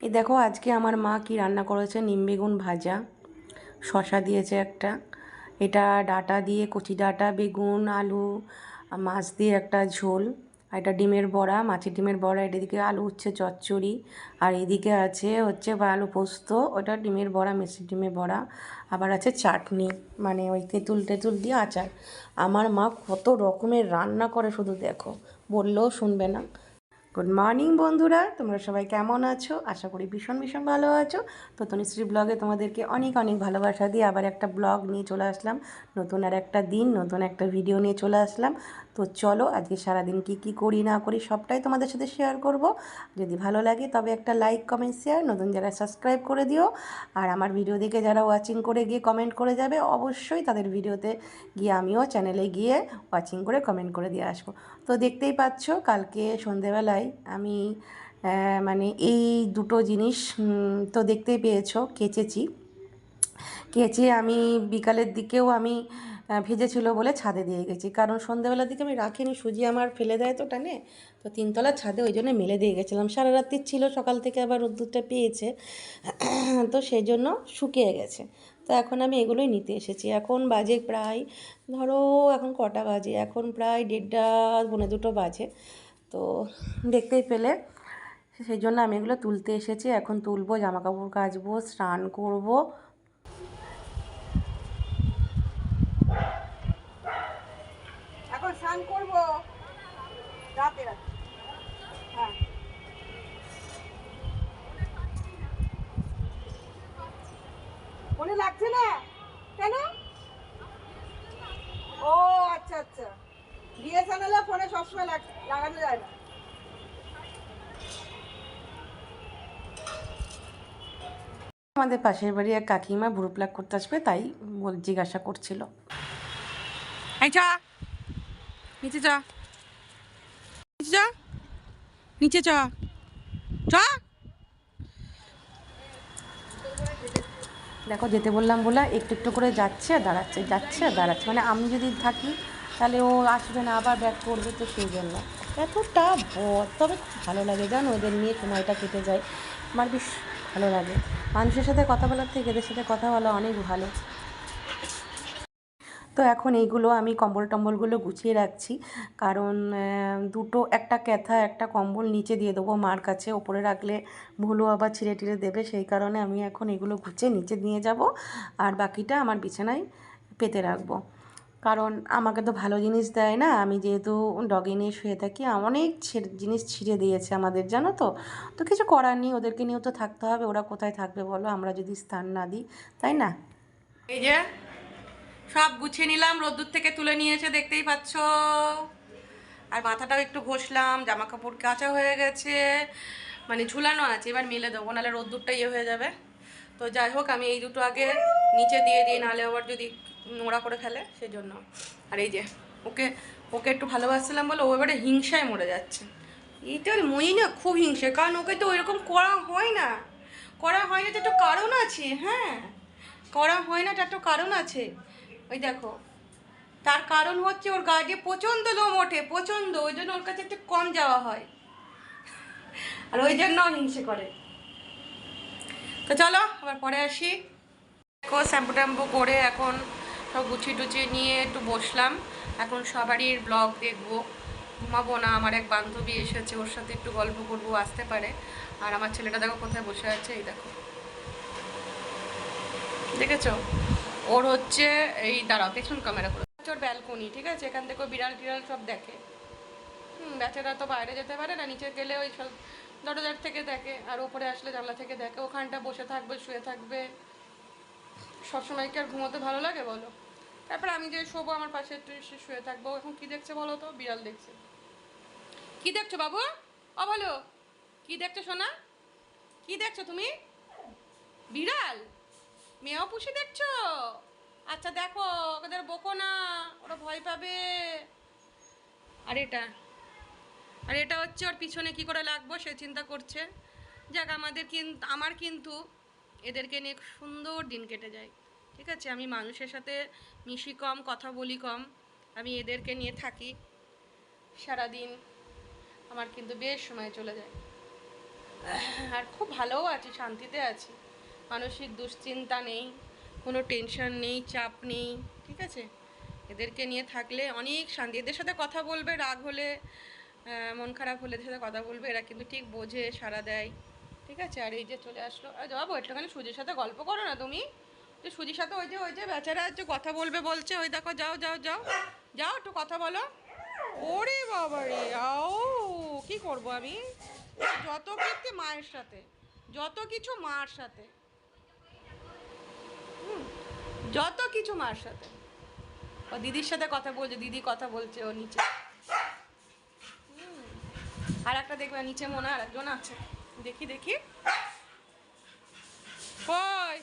এই দেখো আজকে আমার মা কি রান্না করেছে? নিম বেগুন ভাজা। শশা দিয়েছে একটা। এটা ডাটা দিয়ে, কচি ডাটা, বেগুন, আলু মাছ দিয়ে একটা ঝোল। আর এটা ডিমের বড়া, মাছের ডিমের বড়া। এটা এদিকে আলু উচ্ছে চচ্চড়ি। আর এদিকে আছে হচ্ছে আলু পোস্ত। ওটা ডিমের বড়া মিষ্টি ডিমের বড়া। আবার আছে চাটনি মানে ওই তেঁতুল টেতুল দিয়ে আচার। আমার মা কত রকমের রান্না করে শুধু দেখো। বললেও শুনবে না। গুড মর্নিং বন্ধুরা। তোমরা সবাই কেমন আছো? আশা করি ভীষণ ভীষণ ভালো আছো। তো তনুশ্রী ব্লগে তোমাদেরকে অনেক অনেক ভালোবাসা দিয়ে আবার একটা ব্লগ নিয়ে চলে আসলাম। নতুন আর একটা দিন, নতুন একটা ভিডিও নিয়ে চলে আসলাম। তো চলো, আজকে সারাদিন কি কি করি না করি সবটাই তোমাদের সাথে শেয়ার করব। যদি ভালো লাগে তবে একটা লাইক কমেন্ট শেয়ার নতুন যারা সাবস্ক্রাইব করে দিও। আর আমার ভিডিও দেখে যারা ওয়াচিং করে গিয়ে কমেন্ট করে যাবে, অবশ্যই তাদের ভিডিওতে গিয়ে আমিও চ্যানেলে গিয়ে ওয়াচিং করে কমেন্ট করে দিয়ে আসব। তো দেখতেই পাচ্ছ, কালকে সন্ধেবেলায় আমি মানে এই দুটো জিনিস তো দেখতেই পেয়েছ, কেচেছি। কেচে আমি বিকালের দিকেও আমি ভিজেছিল বলে ছাদে দিয়ে গেছি। কারণ সন্ধ্যাবেলার দিকে আমি রাখিনি, সুজি আমার ফেলে দেয় তো টানে। তো তিনতলার ছাদে ওই জন্য মেলে দিয়ে গেছিলাম। সারা রাত্রি ছিল সকাল থেকে আবার রোদ্দুরটা পেয়েছে। তো সেই জন্য শুকিয়ে গেছে। তো এখন আমি এগুলোই নিতে এসেছি। এখন বাজে প্রায়, ধরো এখন কটা বাজে? এখন প্রায় দেড়টা, পৌনে দুটো বাজে। তো দেখতেই পেলে সেই জন্য আমি এগুলো তুলতে এসেছি। এখন তুলবো জামা কাপড় কাচবো, স্নান করব এখন স্নান করব। রাতে রাতে। হ্যাঁ। ফোনে লাগছে না? কেন? ও আচ্ছা আচ্ছা। বিএসএনএল এ ফোনে সবসময় লাগ- লাগানো যায় না। আমাদের পাশের বাড়ি এক কাকিমা ভুরু প্লাক করতে আসবে তাই জিজ্ঞাসা করছিল। চা নিচে চা। নিচে চা। নিচে চা। চা। দেখো, যেতে বললাম বলে একটু একটু করে যাচ্ছে আর দাঁড়াচ্ছে, যাচ্ছে আর দাঁড়াচ্ছে। মানে আমি যদি থাকি, তাহলে ও আসবে না, আবার ব্যাক করবে তো সেই জন্য। এতটা বদ তবে ভালো লাগে, জানো? ওদের নিয়ে সময়টা কেটে যায়। আমার বেশ ভালো লাগে। মানুষের সাথে কথা বলার থেকে এদের সাথে কথা বলা অনেক ভালো। তো এখন এইগুলো আমি কম্বল টম্বলগুলো গুছিয়ে রাখছি। কারণ দুটো একটা ক্যাথা, একটা কম্বল নিচে দিয়ে দেবো মার কাছে। ওপরে রাখলে ভুলো আবার ছিঁড়ে টিড়ে দেবে। সেই কারণে আমি এখন এগুলো গুছিয়ে নিচে নিয়ে যাব। আর বাকিটা আমার বিছানায় পেতে রাখব। কারণ আমাকে তো ভালো জিনিস দেয় না। আমি যেহেতু ডগে নিয়ে শুয়ে থাকি, অনেক জিনিস ছিঁড়ে দিয়েছে আমাদের, জানো তো? তো কিছু করার নেই, ওদেরকে নিয়েও তো থাকতে হবে। ওরা কোথায় থাকবে বলো? আমরা যদি স্থান না দিই, তাই না? এই যে সব গুছিয়ে নিলাম, রোদ্দুর থেকে তুলে নিয়েছে, দেখতেই পাচ্ছ। আর মাথাটাও একটু ঘষলাম জামা কাপড় কাঁচা হয়ে গেছে। মানে ঝুলানো আছে, এবার মেলে দেবো, নাহলে রোদ্দুরটা ইয়ে হয়ে যাবে। তো যাই হোক, আমি এই দুটো আগে নিচে দিয়ে দিই, নাহলে আবার যদি নোংরা করে ফেলে সেই জন্য আর এই যে, ওকে ওকে একটু ভালোবাসছিলাম বলে, ও এবারে হিংসায় মরে যাচ্ছে। এইটার মই না, খুব হিংসে, কারণ ওকে তো ওইরকম করা হয় না। করা হয় না, তো একটু কারণ আছে হ্যাঁ? করা হয় না তার তো কারণ আছে। ওই দেখো। তার কারণ হচ্ছে ওর গা দিয়ে প্রচণ্ড লোম ওঠে, প্রচণ্ড। ওই জন্য ওর কাছে একটু কম যাওয়া হয়। আর ওই জন্য হিংসে করে। তো চলো, আবার পরে আসি। দেখো, শ্যাম্পু ট্যাম্পু করে এখন সব গুছিয়ে টুচিয়ে নিয়ে একটু বসলাম। এখন সবারই ব্লগ দেখব। ঘুমাবো না, আমার এক বান্ধবী এসেছে, ওর সাথে একটু গল্প করব আসতে পারে। আর আমার ছেলেটা দেখো কোথায় বসে আছে, এই দেখো। দেখেছ? ওর হচ্ছে এই, দাঁড়াও, পেছন ক্যামেরা করে। ওর ব্যালকনি ঠিক আছে? এখান থেকে বিড়াল টিড়াল সব দেখে। হুম, বেচারা তো বাইরে যেতে পারে না, নিচে গেলে ওই সব দরজার থেকে দেখে, আর উপরে আসলে জানলা থেকে দেখে। ওখানটা বসে থাকবে, শুয়ে থাকবে। সবসময় কি আর ঘুমোতে ভালো লাগে, বলো? তারপরে আমি যে শোবো আমার পাশে, একটু এসে শুয়ে থাকব। এখন কি দেখছে বলো তো? বিড়াল দেখছে। কি দেখছ বাবু? ও বলো কি দেখছ সোনা? কি দেখছ তুমি? বিড়াল? মেয়েও পুষে দেখছ? আচ্ছা দেখো, ওদের বকো না, ওরা ভয় পাবে। আর এটা আর এটা হচ্ছে ওর পিছনে কি করে লাগবো সে চিন্তা করছে। যাক, আমাদের কিন্তু আমার কিন্তু এদেরকে নিয়ে সুন্দর দিন কেটে যায়। ঠিক আছে? আমি মানুষের সাথে মিশি কম, কথা বলি কম, আমি এদেরকে নিয়ে থাকি। সারাদিন আমার কিন্তু বেশ সময় চলে যায়। আর খুব ভালোও আছি, শান্তিতে আছি। মানসিক দুশ্চিন্তা নেই। কোনো টেনশন নেই, চাপ নেই, ঠিক আছে? এদেরকে নিয়ে থাকলে অনেক শান্তি। এদের সাথে কথা বলবে, রাগ হলে মন খারাপ হলে এদের সাথে কথা বলবে, এরা কিন্তু ঠিক বোঝে, সাড়া দেয়, ঠিক আছে? আর এই যে চলে আসলো, আর যাব, একটুখানি সুজির সাথে গল্প করো না তুমি। যে সুজির সাথে ওই যে ওই যে বেচারা যে কথা বলবে, বলছে, ওই দেখো, যাও যাও যাও যাও, একটু কথা বলো। ওরে বাবা রে, আও, কি করব আমি? যত কীর্তি মায়ের সাথে, যত কিছু মার সাথে যত কিছু মার সাথে। ও দিদির সাথে কথা বলছে দিদি কথা বলছে ও নিচে। আর একটা দেখবে নিচে মনে হয় আর একজন আছে। দেখি দেখি। কই?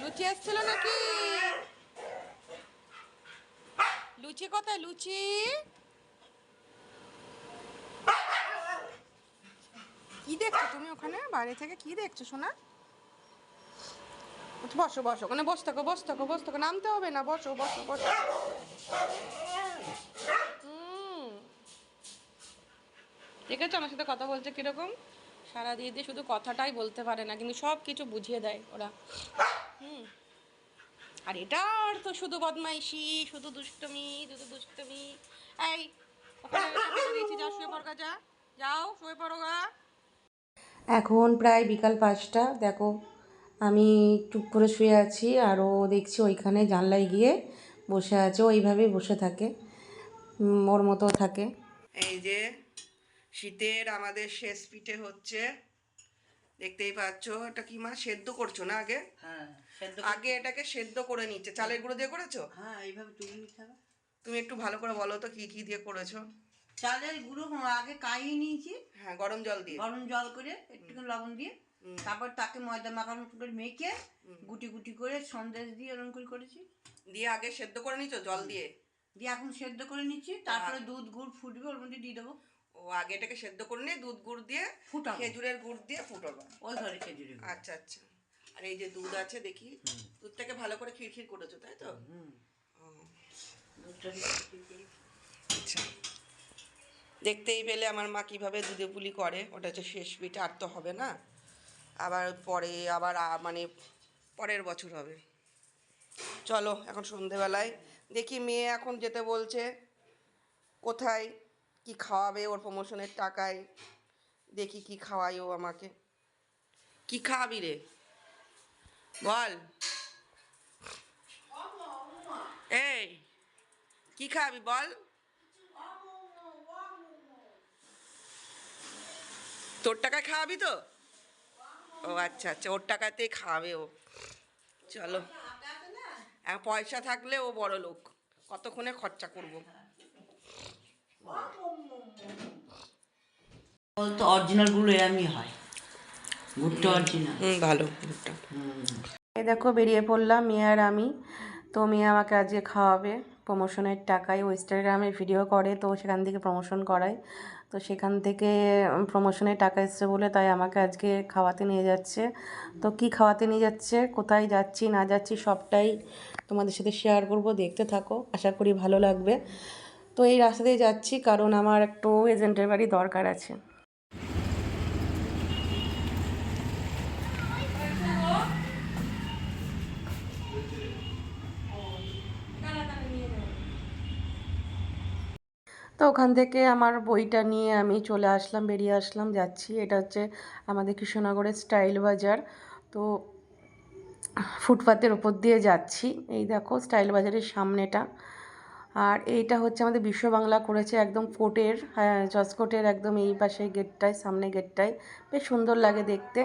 লুচি এসছিল নাকি? লুচি কোথায় লুচি? কি দেখছ তুমি ওখানে? বাইরে থেকে কি দেখছ আচ্ছা, বসো বসো ওখানে বসে থাকো বসে থাকো বসে থাকো। নামতে হবে না, বসো বসো বসো। দেখেছ আমার সাথে কথা বলছে কীরকম? সারা দিয়ে দিয়ে শুধু কথাটাই বলতে পারে না, কিন্তু সব কিছু বুঝিয়ে দেয় ওরা। হুম। আর এটার তো শুধু বদমাইশি, শুধু দুষ্টমি শুধু দুষ্টমি। এই যাও শুয়ে পড়গা যা। যাও, শুয়ে পড়গা এখন প্রায় বিকাল পাঁচটা, দেখো। আমি চুপ করে শুয়ে আছি আর ও দেখছি ওইখানে জানলায় গিয়ে বসে আছে ওইভাবেই বসে থাকে ওর মতো থাকে। এই যে শীতের আমাদের শেষ পিঠে হচ্ছে দেখতেই পাচ্ছ এটা কি মা সেদ্ধ করছ না আগে? হ্যাঁ আগে এটাকে সেদ্ধ করে নিচ্ছে চালের গুঁড়ো দিয়ে করেছ? হ্যাঁ এইভাবে হবে। তুমি একটু ভালো করে বলো তো কি কি দিয়ে করেছ? চালের গুঁড়ো আগে কাইয়ে নিয়েছি। হ্যাঁ গরম জল দিয়ে। গরম জল করে একটুখানি লবণ দিয়ে তারপর তাকে ময়দা মাখানো করে মেখে গুটি গুটি করে সন্দেশ দিয়ে এরকম করে করেছি। দিয়ে আগে সেদ্ধ করে নিছো জল দিয়ে? দিয়ে এখন সেদ্ধ করে নিচ্ছি তারপরে দুধ গুড় ফুটবে ওর মধ্যে দিয়ে দেবো। ও আগে এটাকে সেদ্ধ করে নিয়ে দুধ গুড় দিয়ে ফুটাবো। খেজুরের গুড় দিয়ে ফুটাবো। ওই ঘরে খেজুরি গুড়। আচ্ছা আচ্ছা। আর এই যে দুধ আছে দেখি। দুধটাকে ভালো করে খিরখির করেছ তাই তো। আচ্ছা। দেখতেই পেলে আমার মা কীভাবে দুধে পুলি করে ওটা হচ্ছে শেষ পিঠে আর তো হবে না। আবার পরে, আবার মানে পরের বছর হবে। চলো, এখন সন্ধেবেলায়। দেখি মেয়ে এখন যেতে বলছে, কোথায়, কি খাওয়াবে ওর প্রমোশনের টাকায়? দেখি কি খাওয়াই ও আমাকে। কি খাওয়াবি রে? বল। এই, কি খাওয়াবি বল? তোর টাকায় খাওয়াবি তো? ও আচ্ছা আচ্ছা ওর টাকাতেই খাওয়াবে ও। চলো। আর পয়সা থাকলে ও বড় লোক। কতক্ষণে খরচা করব? বলতো অরিজিনালগুলো এরমই হয়। গুড়টা অরিজিনাল হুম ভালো ভুট্টা এই দেখো বেরিয়ে পড়লাম মেয়ে আর আমি। তো মেয়ে আমাকে আজকে খাওয়াবে। প্রমোশনের টাকায় ও ইনস্টাগ্রামে ভিডিও করে তো সেখান থেকে প্রমোশন করায়। তো সেখান থেকে প্রমোশনে টাকা এসছে বলে তাই আমাকে আজকে খাওয়াতে নিয়ে যাচ্ছে। তো কি খাওয়াতে নিয়ে যাচ্ছে, কোথায় যাচ্ছি, না যাচ্ছি সবটাই তোমাদের সাথে শেয়ার করব, দেখতে থাকো, আশা করি ভালো লাগবে। তো এই রাস্তা দিয়ে যাচ্ছি, কারণ আমার একটু এজেন্টের বাড়ি দরকার আছে। তো ওখান থেকে আমার বইটা নিয়ে আমি চলে আসলাম, বেরিয়ে আসলাম, যাচ্ছি। এটা হচ্ছে আমাদের কৃষ্ণনগরের স্টাইল বাজার। তো ফুটপাতের ওপর দিয়ে যাচ্ছি। এই দেখো স্টাইল বাজারের সামনেটা। আর এইটা হচ্ছে আমাদের বিশ্ব বাংলা করেছে একদম কোর্টের হ্যাঁ জসকোর্টের একদম এই পাশে গেটটায়, সামনে গেটটায়। বেশ সুন্দর লাগে দেখতে।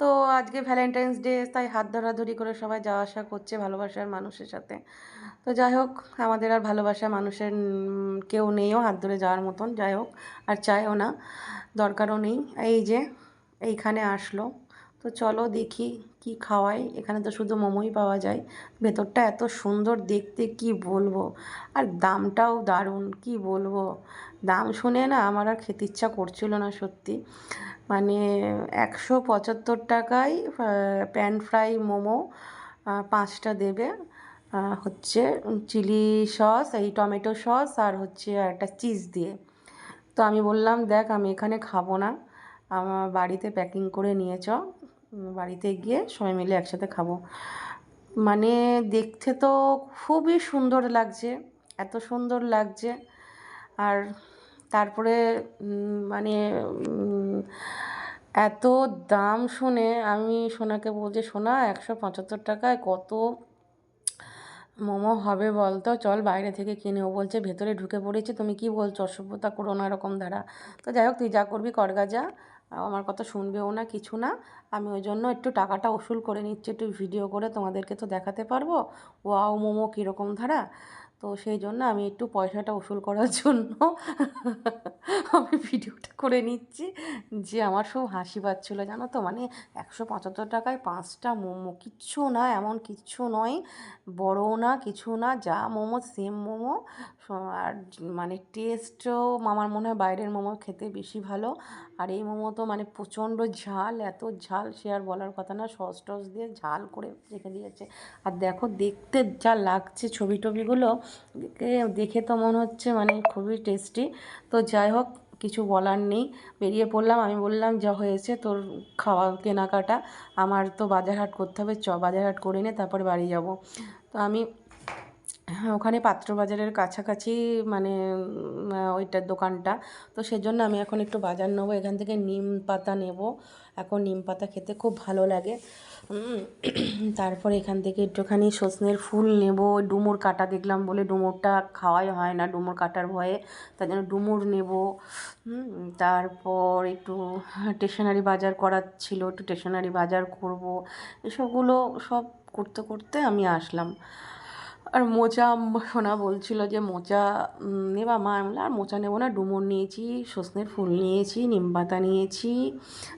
তো আজকে ভ্যালেন্টাইন্স ডে তাই হাত ধরাধরি করে সবাই যাওয়া আসা করছে ভালোবাসার মানুষের সাথে। তো যাই হোক, আমাদের আর ভালোবাসা মানুষের কেউ নেইও হাত ধরে যাওয়ার মতন, যাই হোক, আর চায়ও না, দরকারও নেই। এই যে, এইখানে আসলো। তো চলো দেখি কি খাওয়াই। এখানে তো শুধু মোমোই পাওয়া যায়। ভেতরটা এত সুন্দর দেখতে, কি বলব? আর দামটাও দারুণ, কি বলব? দাম শুনে না আমার আর খেতে ইচ্ছা করছিল না সত্যি। মানে একশো পঁচাত্তর টাকায় প্যান ফ্রাই মোমো পাঁচটা দেবে। হচ্ছে চিলি সস, এই টমেটো সস আর হচ্ছে একটা চিজ দিয়ে। তো আমি বললাম, দেখ, আমি এখানে খাব না। আমার বাড়িতে প্যাকিং করে নিয়ে চ। বাড়িতে গিয়ে সবাই মিলে একসাথে খাব। মানে দেখতে তো খুবই সুন্দর লাগছে, এত সুন্দর লাগছে। আর তারপরে মানে এত দাম শুনে আমি সোনাকে বলছি সোনা, একশো পঁচাত্তর টাকায় কত মোমো হবে বলতো? চল বাইরে থেকে কিনে। ও বলছে, ভেতরে ঢুকে পড়েছে, তুমি কি বলছো? অসভ্যতা করো না এরকম ধারা। তো যাই হোক, তুই যা করবি করগা যা। আমার কথা শুনবেও না, কিছু না। আমি ওই জন্য একটু টাকাটা ওসুল করে নিচ্ছি, একটু ভিডিও করে তোমাদেরকে তো দেখাতে পারব। ওয়াও মোমো কীরকম ধারা? তো সেই জন্য আমি একটু পয়সাটা উসুল করার জন্য আমি ভিডিওটা করে নিচ্ছি যে আমার খুব হাসি পাচ্ছিলো, জানো তো? মানে একশো পঁচাত্তর টাকায় পাঁচটা মোমো, কিচ্ছু না, এমন কিচ্ছু নয় বড়ও না, কিছু না, যা মোমো সেম মোমো, আর মানে টেস্টও আমার মনে হয় বাইরের মোমো খেতে বেশি ভালো, আর এই মোমো তো মানে প্রচণ্ড ঝাল, এত ঝাল সে আর বলার কথা না সস টস দিয়ে ঝাল করে রেখে দিয়েছে। আর দেখো দেখতে যা লাগছে ছবি টবিগুলো দেখে তো মনে হচ্ছে মানে খুবই টেস্টি তো যাই হোক, কিছু বলার নেই। বেরিয়ে পড়লাম, আমি বললাম, যা হয়েছে তোর খাওয়া, কেনাকাটা। আমার তো বাজারহাট করতে হবে। চ, বাজারহাট করে নে, তারপর বাড়ি যাব। তো আমি হ্যাঁ ওখানে পাত্র বাজারের কাছাকাছি মানে ওইটার দোকানটা। তো সেজন্য আমি এখন একটু বাজার নেব, এখান থেকে নিম পাতা নেব। এখন নিম পাতা খেতে খুব ভালো লাগে। তারপর এখান থেকে একটুখানি সজনের ফুল নেব। ডুমুর কাটা দেখলাম বলে ডুমুরটা খাওয়াই হয় না, ডুমুর কাটার ভয়ে। তার জন্য ডুমুর নেব। তারপর একটু স্টেশনারি বাজার করার ছিল, একটু স্টেশনারি বাজার করব। এসবগুলো সব করতে করতে আমি আসলাম। আর মোচা সোনা বলছিল যে মোচা নেবা মা? আমি বললাম, আর মোচা নেব না ডুমুর নিয়েছি সজনের ফুল নিয়েছি নিম পাতা নিয়েছি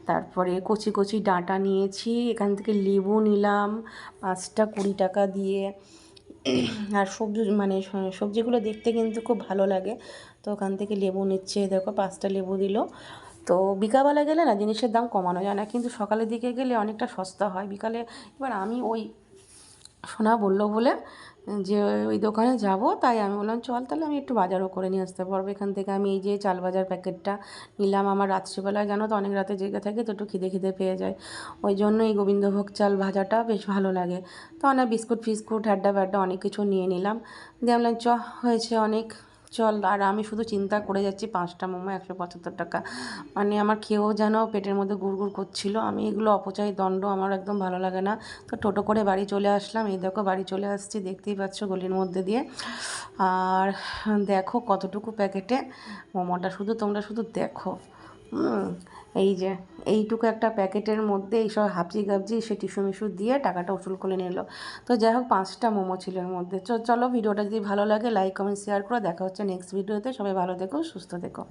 তারপরে কচি কচি ডাঁটা নিয়েছি এখান থেকে লেবু নিলাম পাঁচটা কুড়ি টাকা দিয়ে। আর সবজি মানে সবজিগুলো দেখতে কিন্তু খুব ভালো লাগে। তো ওখান থেকে লেবু নিচ্ছে দেখো পাঁচটা লেবু দিল। তো বিকালবেলা গেলে না জিনিসের দাম কমানো যায় না কিন্তু সকালের দিকে গেলে অনেকটা সস্তা হয়। বিকালে এবার আমি ওই সোনা বলল বলে যে ওই দোকানে যাব তাই আমি বললাম চল তাহলে আমি একটু বাজারও করে নিয়ে আসতে পারব। এখান থেকে আমি এই যে চাল বাজার প্যাকেটটা নিলাম। আমার রাত্রিবেলায় জানো তো অনেক রাতে জেগে থাকে তো একটু খিদে খিদে পেয়ে যায়। ওই জন্য এই গোবিন্দভোগ চাল ভাজাটা বেশ ভালো লাগে। তো অনেক বিস্কুট ফিস্কুট হ্যাড্ডা ফ্যাড্ডা অনেক কিছু নিয়ে নিলাম। দিয়ে বললাম, চ হয়েছে অনেক। চল আর আমি শুধু চিন্তা করে যাচ্ছি পাঁচটা মোমো একশো পঁচাত্তর টাকা। মানে আমার খেয়েও যেন পেটের মধ্যে গুড়গুড় করছিল। আমি এগুলো অপচয় দণ্ড আমার একদম ভালো লাগে না। তো টোটো করে বাড়ি চলে আসলাম। এই দেখো বাড়ি চলে আসছি দেখতেই পাচ্ছ গলির মধ্যে দিয়ে। আর দেখো কতটুকু প্যাকেটে মোমোটা। শুধু তোমরা শুধু দেখো। হুম, এই যে, এইটুকু একটা প্যাকেটের মধ্যে এইসব হাবজি গাবজি সে টিসু মিশু দিয়ে টাকাটা উসুল করে নিল। তো যাই হোক, পাঁচটা মোমো ছিল এর মধ্যে। চলো, ভিডিওটা যদি ভালো লাগে লাইক কমেন্ট শেয়ার করো। দেখা হচ্ছে নেক্সট ভিডিওতে সবাই ভালো দেখো সুস্থ থেকো।